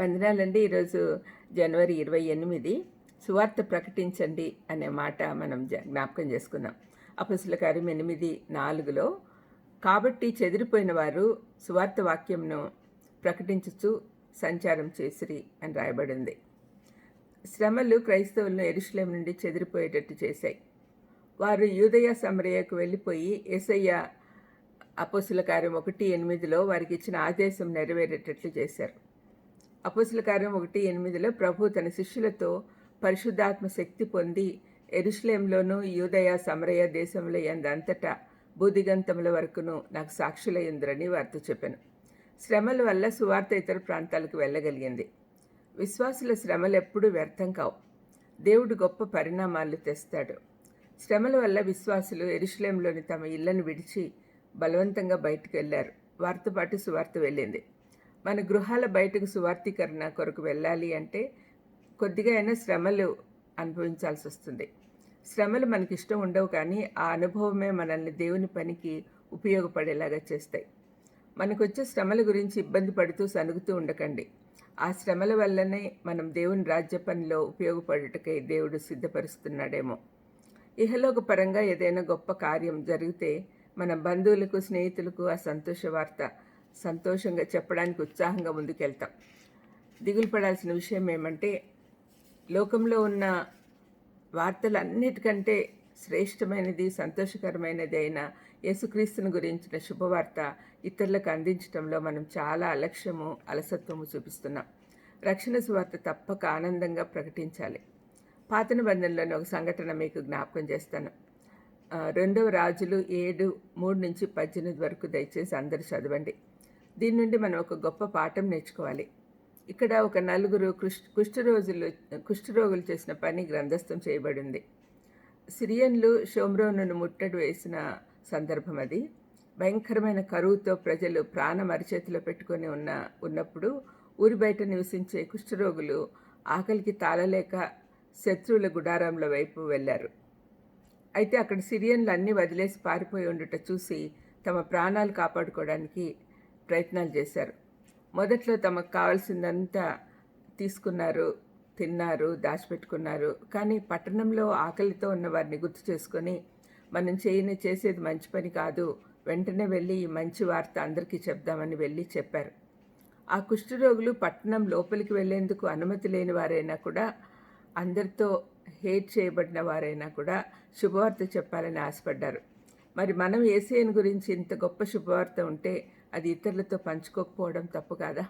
వందనాలండి. ఈరోజు జనవరి ఇరవై ఎనిమిది. సువార్త ప్రకటించండి అనే మాట మనం జ్ఞాపకం చేసుకుందాం. అపసుల కార్యం ఎనిమిది నాలుగులో కాబట్టి చెదిరిపోయిన వారు సువార్త వాక్యంను ప్రకటించుచు సంచారం చేసిరి అని రాయబడింది. శ్రమలు క్రైస్తవులను ఎరుశ్లేం నుండి చెదిరిపోయేటట్టు చేశాయి. వారు యూదయ సమరయ్యకు వెళ్ళిపోయి ఏసయ్య అపోసుల కార్యం ఒకటి ఎనిమిదిలో వారికి ఇచ్చిన ఆదేశం నెరవేరేటట్లు చేశారు. అపోసుల కార్యం ఒకటి ఎనిమిదిలో ప్రభు తన శిష్యులతో పరిశుద్ధాత్మ శక్తి పొంది ఎరుశ్లేంలోనూ యూదయ సమరయ దేశంలో ఎందంతటా బూదిగంతముల వరకును నాకు సాక్షులయ్యుందరని వారితో చెప్పాను. శ్రమల వల్ల సువార్త ఇతర ప్రాంతాలకు వెళ్ళగలిగింది. విశ్వాసుల శ్రమలు ఎప్పుడూ వ్యర్థం కావు. దేవుడు గొప్ప పరిణామాలు తెస్తాడు. శ్రమల వల్ల విశ్వాసులు ఎరుషులేంలోని తమ ఇళ్ళను విడిచి బలవంతంగా బయటకు వెళ్ళారు వారితో పాటు సువార్త వెళ్ళింది. మన గృహాల బయటకు సువార్థీకరణ కొరకు వెళ్ళాలి అంటే కొద్దిగా అయినా శ్రమలు అనుభవించాల్సి వస్తుంది. శ్రమలు మనకి ఇష్టం ఉండవు కానీ ఆ అనుభవమే మనల్ని దేవుని పనికి ఉపయోగపడేలాగా చేస్తాయి. మనకు వచ్చే శ్రమల గురించి ఇబ్బంది పడుతూ సనుగుతూ ఉండకండి. ఆ శ్రమల వల్లనే మనం దేవుని రాజ్య పనిలో ఉపయోగపడుటకై దేవుడు సిద్ధపరుస్తున్నాడేమో. ఇహలోక పరంగా ఏదైనా గొప్ప కార్యం జరిగితే మన బంధువులకు స్నేహితులకు ఆ సంతోష వార్త సంతోషంగా చెప్పడానికి ఉత్సాహంగా ముందుకెళ్తాం. దిగులు పడాల్సిన విషయం ఏమంటే లోకంలో ఉన్న వార్తలన్నిటికంటే శ్రేష్టమైనది సంతోషకరమైనది అయిన యేసుక్రీస్తుని గురించిన శుభవార్త ఇతరులకు అందించడంలో మనం చాలా అలక్ష్యము అలసత్వము చూపిస్తున్నాం. రక్షణ సువార్త తప్పక ఆనందంగా ప్రకటించాలి. పాత నిబంధనలోని ఒక సంఘటన మీకు జ్ఞాపకం చేస్తాను. రెండవ రాజులు ఏడు మూడు నుంచి పద్దెనిమిది వరకు దయచేసి అందరూ చదవండి. దీని నుండి మనం ఒక గొప్ప పాఠం నేర్చుకోవాలి. ఇక్కడ ఒక నలుగురు కుష్ కుష్ఠరోజులు కుష్ఠరోగులు చేసిన పని గ్రంథస్థం చేయబడింది. సిరియన్లు షోమ్రోనును ముట్టడి వేసిన సందర్భం అది. భయంకరమైన కరువుతో ప్రజలు ప్రాణం అరిచేతిలో పెట్టుకొని ఉన్న ఉన్నప్పుడు ఊరి బయట నివసించే కుష్ఠరోగులు ఆకలికి తాళలేక శత్రువుల గుడారంల వైపు వెళ్ళారు. అయితే అక్కడ సిరియన్లు అన్నీ వదిలేసి పారిపోయి ఉండుట చూసి తమ ప్రాణాలు కాపాడుకోవడానికి ప్రయత్నాలు చేశారు. మొదట్లో తమకు కావాల్సిందంతా తీసుకున్నారు తిన్నారు దాచిపెట్టుకున్నారు. కానీ పట్టణంలో ఆకలితో ఉన్న వారిని గుర్తు చేసుకొని మనం చేయని చేసేది మంచి పని కాదు వెంటనే వెళ్ళి ఈ మంచి వార్త అందరికీ చెప్దామని వెళ్ళి చెప్పారు. ఆ కుష్ఠరోగులు పట్టణం లోపలికి వెళ్ళేందుకు అనుమతి లేని వారైనా కూడా అందరితో హేట్ చేయబడిన వారైనా కూడా శుభవార్త చెప్పాలని ఆశపడ్డారు. మరి మనం ఏసీఎన్ గురించి ఇంత గొప్ప శుభవార్త ఉంటే అది ఇతరులతో పంచుకోకపోవడం తప్పు కాదా?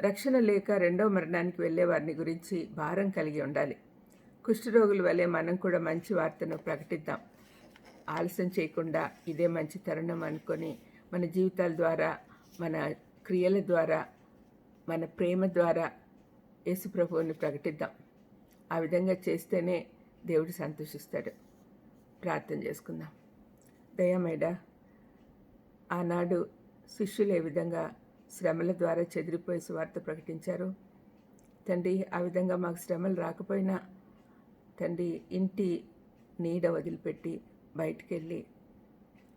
రక్షణ లేక రెండో మరణానికి వెళ్ళే వారిని గురించి భారం కలిగి ఉండాలి. కుష్ఠరోగుల వలె మనం కూడా మంచి వార్తను ప్రకటిద్దాం. ఆలస్యం చేయకుండా ఇదే మంచి తరుణం అనుకొని మన జీవితాల ద్వారా మన క్రియల ద్వారా మన ప్రేమ ద్వారా యేసుప్రభువుని ప్రకటిద్దాం. ఆ విధంగా చేస్తేనే దేవుడు సంతోషిస్తాడు. ప్రార్థన చేసుకుందాం. దయమేడా ఆనాడు శిష్యులు ఏ విధంగా శ్రమల ద్వారా చెదిరిపోయి సువార్త ప్రకటించారు తండ్రి ఆ విధంగా మాకు శ్రమలు రాకపోయినా తండ్రి ఇంటి నీడ వదిలిపెట్టి బయటికి వెళ్ళి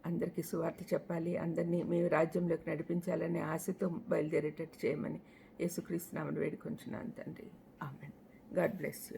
అందరికీ సువార్త చెప్పాలి అందరినీ మీ రాజ్యంలోకి నడిపించాలనే ఆశతో బయలుదేరేటట్టు చేయమని యేసుక్రీస్తు నామని వేడుకొంచున్నాను తండ్రి. ఆమెన్. God bless you.